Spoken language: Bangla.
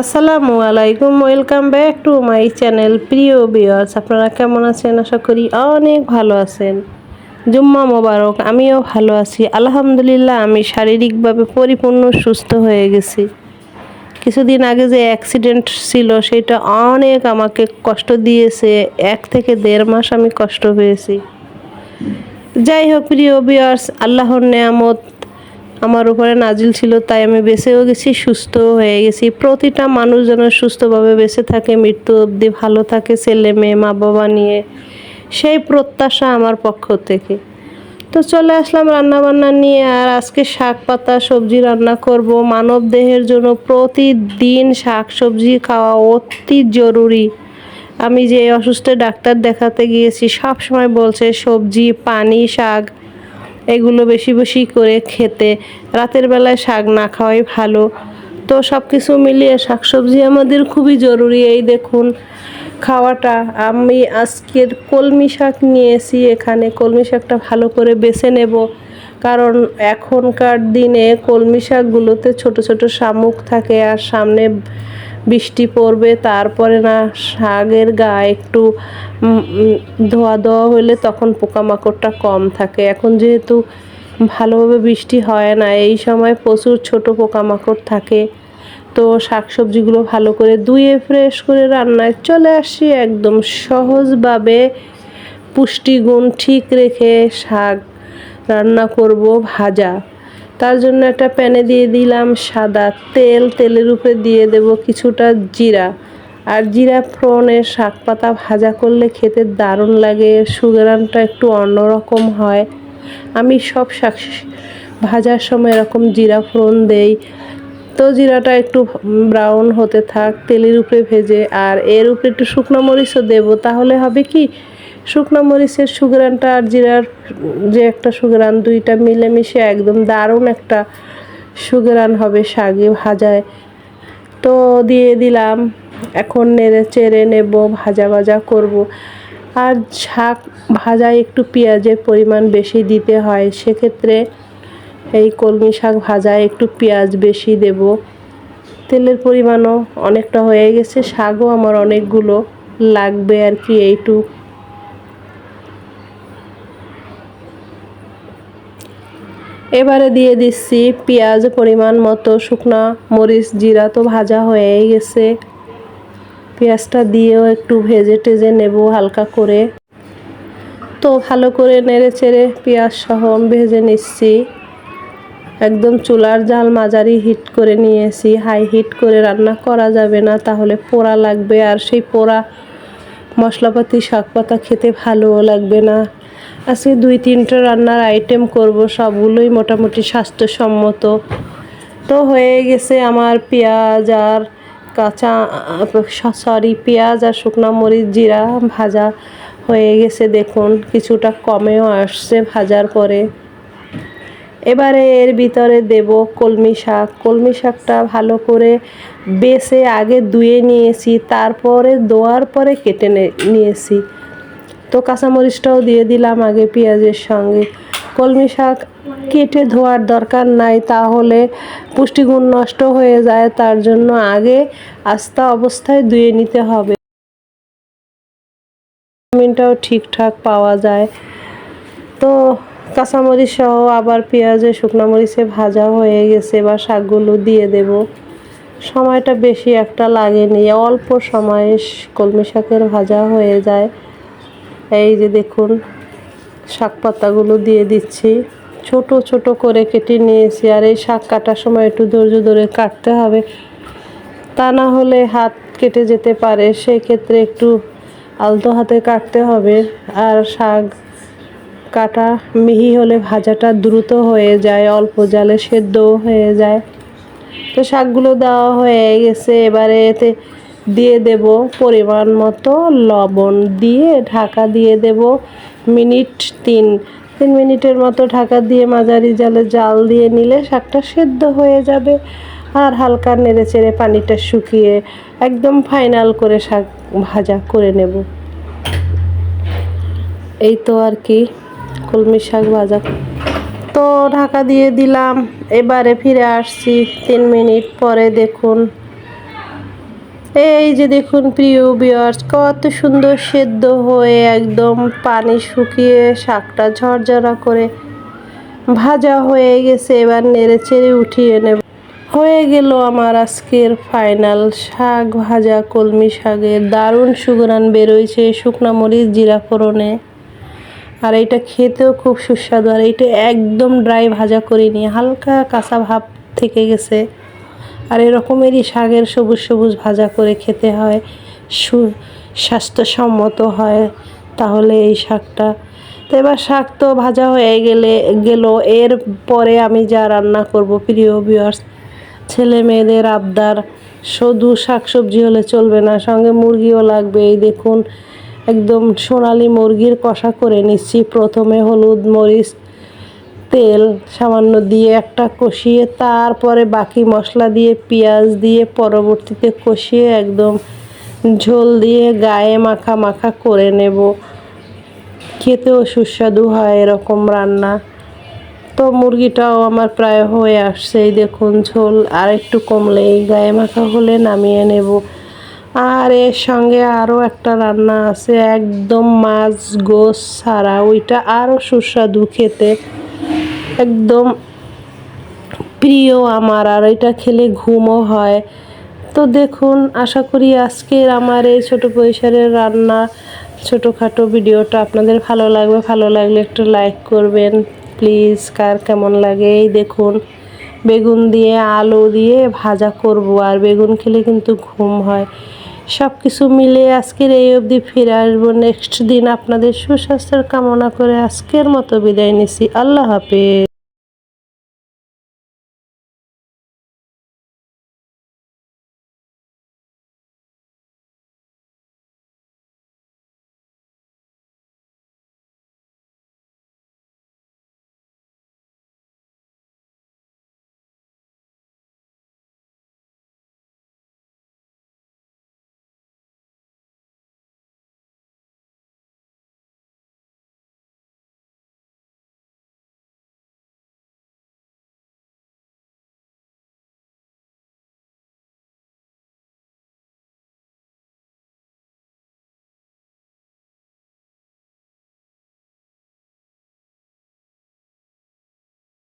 আসসালামু আলাইকুম, welcome back to my channel প্রিয় বিয়ার্স আপনারা কেমন আছেন? আশা করি অনেক ভালো আছেন। জুম্মা মোবারক, আমিও ভালো আছি। আলহামদুলিল্লাহ, আমি শারীরিকভাবে পরিপূর্ণ সুস্থ হয়ে গেছি। কিছুদিন আগে যে অ্যাক্সিডেন্ট ছিল, সেটা অনেক আমাকে কষ্ট দিয়েছে। এক থেকে দেড় মাস আমি কষ্ট পেয়েছি। যাই হোক, প্রিয় বিয়ার্স আল্লাহর নেয়ামত আমার উপরে নাজিল ছিল, তাই আমি বেঁচেও গেছি সুস্থ হয়ে গেছি। প্রতিটা মানুষ যেন সুস্থভাবে বেঁচে থাকে, মৃত্যু অবধি ভালো থাকে, ছেলে মেয়ে মা বাবা নিয়ে। সেই প্রত্যাশা আমার পক্ষ থেকে। তো চলে আসলাম রান্না বান্না নিয়ে, আর আজকে শাক, পাতা, সবজি রান্না করব। মানব দেহের জন্য প্রতিদিন শাক, সবজি খাওয়া অতি জরুরি। আমি যে অসুস্থ ডাক্তার দেখাতে গিয়েছি সব সময় বলছে সবজি, পানি, শাক। এগুলো বেশি বেশি করে খেতে। রাতের বেলায় শাক না খাওয়াই ভালো। তো সব কিছু মিলিয়ে শাকসবজি আমাদের খুবই জরুরি, এই দেখুন। খাওয়াটা। আমি আজকের কলমি শাক নিয়েছি, এখানে কলমি শাকটা ভালো করে বেছে নেব। কারণ এখনকার দিনে কলমি শাকগুলোতে ছোট ছোট শামুক থাকে আর সামনে বৃষ্টি পড়বে, তারপরে না শাকের গা একটু ধোয়া ধোয়া হলে তখন পোকামাকড়টা কম থাকে। এখন যেহেতু ভালোভাবে বৃষ্টি হয় না, এই সময় প্রচুর ছোট পোকামাকড় থাকে। তো শাকসবজিগুলো ভালো করে ধুয়ে ফ্রেশ করে রান্নায় চলে আসি একদম সহজভাবে। পুষ্টিগুণ ঠিক রেখে শাক রান্না করব ভাজা। তার জন্য একটা প্যানে দিয়ে দিলাম সাদা তেল, তেলের উপরে দিয়ে দেব কিছুটা জিরা। আর জিরা ফোড়নের শাক পাতা ভাজা করলে খেতে দারুণ লাগে সুগারানটা একটু অন্যরকম হয়। আমি সব শাক ভাজার সময় এরকম জিরা ফোড়ন দেই। তো জিরাটা একটু ব্রাউন হতে থাক, তেলের উপরে ভেজে, আর এর উপরে একটু শুকনো মরিচও দেবো। তাহলে হবে কি শুকনো মরিচের সুগরানটা আর জিরার যে একটা সুগরান, দুইটা মিলেমিশে একদম দারুণ একটা সুগরান হবে শাকে ভাজায়। তো দিয়ে দিলাম, এখন নেড়ে চেড়ে নেব, ভাজা ভাজা করব। আর শাক ভাজায় একটু পেঁয়াজের পরিমাণ বেশি দিতে হয়, সেক্ষেত্রে এই কলমি শাক ভাজায় একটু পেঁয়াজ বেশি দেব। তেলের পরিমাণও অনেকটা হয়ে গেছে শাকও আমার অনেকগুলো লাগবে আর কি, এইটুক। এবারে দিয়ে দিচ্ছি পেঁয়াজ পরিমাণ মতো, শুকনা মরিচ জিরা তো ভাজা হয়েই গেছে। পেঁয়াজটা দিয়েও একটু ভেজে টেজে নেব হালকা করে। তো ভালো করে নেড়ে চেড়ে পেঁয়াজ সহ ভেজে নিচ্ছি। একদম চুলার জাল মাঝারি হিট করে নিয়েছি। হাই হিট করে রান্না করা যাবে না, তাহলে পোড়া লাগবে। আর সেই পোড়া মশলাপাতি শাক পাতা খেতে ভালোও লাগবে না। আজকে দুই, তিনটা রান্নার আইটেম করব, সবগুলোই মোটামুটি স্বাস্থ্যসম্মত। তো হয়ে গেছে আমার পেঁয়াজ আর কাঁচা, সরি, পেঁয়াজ আর শুকনো মরিচ জিরা ভাজা হয়ে গেছে, দেখুন, কিছুটা কমেও আসছে ভাজার পরে। এবারে এর ভিতরে দেব কলমি শাক। কলমি শাকটা ভালো করে বেছে আগে ধুয়ে নিয়েছি, তারপরে দোয়ার পরে কেটে নিয়েছি। তো কাঁচামরিচটাও দিয়ে দিলাম আগে পেঁয়াজের সঙ্গে। কলমি শাক কেটে ধোয়ার দরকার নাই, তাহলে পুষ্টিগুণ নষ্ট হয়ে যায়, তার জন্য আগে আস্তা অবস্থায় ধুয়ে নিতে হবে। ভিটামিনটাও ঠিকঠাক পাওয়া যায়। তো কাঁচামরিচ সহ আবার পেঁয়াজে শুকনো মরিচে ভাজা হয়ে গেছে বা শাকগুলো দিয়ে দেব। সময়টা বেশি একটা লাগেনি, অল্প সময়ে কলমি শাকের ভাজা হয়ে যায়। এই যে দেখুন, শাক পাতাগুলো দিয়ে দিচ্ছি। ছোট ছোট করে কেটে নিয়েছি। আর এই শাক কাটার সময় একটু ধৈর্য ধরে কাটতে হবে। তা না হলে হাত কেটে যেতে পারে। সেই ক্ষেত্রে একটু আলতো হাতে কাটতে হবে। আর শাক কাটা মিহি হলে ভাজাটা দ্রুত হয়ে যায়, অল্প জালে সেদ্ধও হয়ে যায়। তো শাকগুলো দেওয়া হয়ে গেছে। এবারে এতে দিয়ে দেব পরিমাণ মতো লবণ দিয়ে ঢাকা দিয়ে দেব মিনিট তিন। তিন মিনিটের মতো ঢাকা দিয়ে মাঝারি জালে জাল দিয়ে নিলে শাকটা সেদ্ধ হয়ে যাবে আর হালকা নেড়ে চেড়ে পানিটা শুকিয়ে একদম ফাইনাল করে শাক ভাজা করে নেব। এই তো আর কি কলমি শাক ভাজা। তো ঢাকা দিয়ে দিলাম, এবারে ফিরে আসছি তিন মিনিট পরে দেখুন। এই যে দেখুন প্রিয় বিয়ার্স কত সুন্দর সেদ্ধ হয়ে একদম পানি শুকিয়ে শাকটা ঝরঝরা করে ভাজা হয়ে গেছে, এবার নেড়ে চেড়ে উঠিয়ে নেব। হয়ে গেল আমার আজকের ফাইনাল শাক ভাজা, কলমি শাকের দারুণ সুগরান বেরোইছে শুকনা মরিচ জিরা ফোড়নে। আর এটা খেতেও খুব সুস্বাদু, আর এটা একদম ড্রাই ভাজা করিনি, হালকা কাঁচা ভাব থেকে গেছে। আর এরকমেরই শাকের সবুজ সবুজ ভাজা করে খেতে হয়, সু, স্বাস্থ্যসম্মত হয়, তাহলে এই শাকটা। তো এবার শাক তো ভাজা হয়ে গেলে, গেল। এর পরে আমি যা রান্না করব, প্রিয় ভিউয়ার্স ছেলে মেয়েদের আবদার। শুধু শাকসবজি হলে চলবে না, সঙ্গে মুরগিও লাগবে। এই দেখুন, একদম সোনালি মুরগির কষা করে নিচ্ছি। প্রথমে হলুদ মরিচ তেল সামান্য দিয়ে একটা কষিয়ে তারপরে বাকি মশলা দিয়ে, পেঁয়াজ দিয়ে পরবর্তীতে কষিয়ে একদম ঝোল দিয়ে গায়ে মাখা মাখা করে নেব। খেতেও সুস্বাদু হয় এরকম রান্না। তো মুরগিটাও আমার প্রায় হয়ে আসছে, এই দেখুন ঝোল আর একটু কমলে এই গায়ে মাখা হলে নামিয়ে নেব। আর এর সঙ্গে আরও একটা রান্না আছে, একদম মাছ গোস ছাড়া, ওইটা আরও সুস্বাদু খেতে। একদম প্রিয় আমার, আর এটা খেলে ঘুমও হয়। তো দেখুন, আশা করি আজকের আমার এই ছোটো পরিসরের রান্না, ছোটোখাটো ভিডিওটা আপনাদের ভালো লাগবে। ভালো লাগলে একটু লাইক করবেন। প্লিজ কার কেমন লাগে? এই দেখুন, বেগুন দিয়ে আলু দিয়ে ভাজা করব, আর বেগুন খেলে কিন্তু ঘুম হয়। সব কিছু মিলে আজকের এই অবধি ফিরে আসব। নেক্সট দিন আপনাদের সুস্বাস্থ্যের কামনা করে আজকের মতো বিদায় নিছি। আল্লাহ হাফেজ।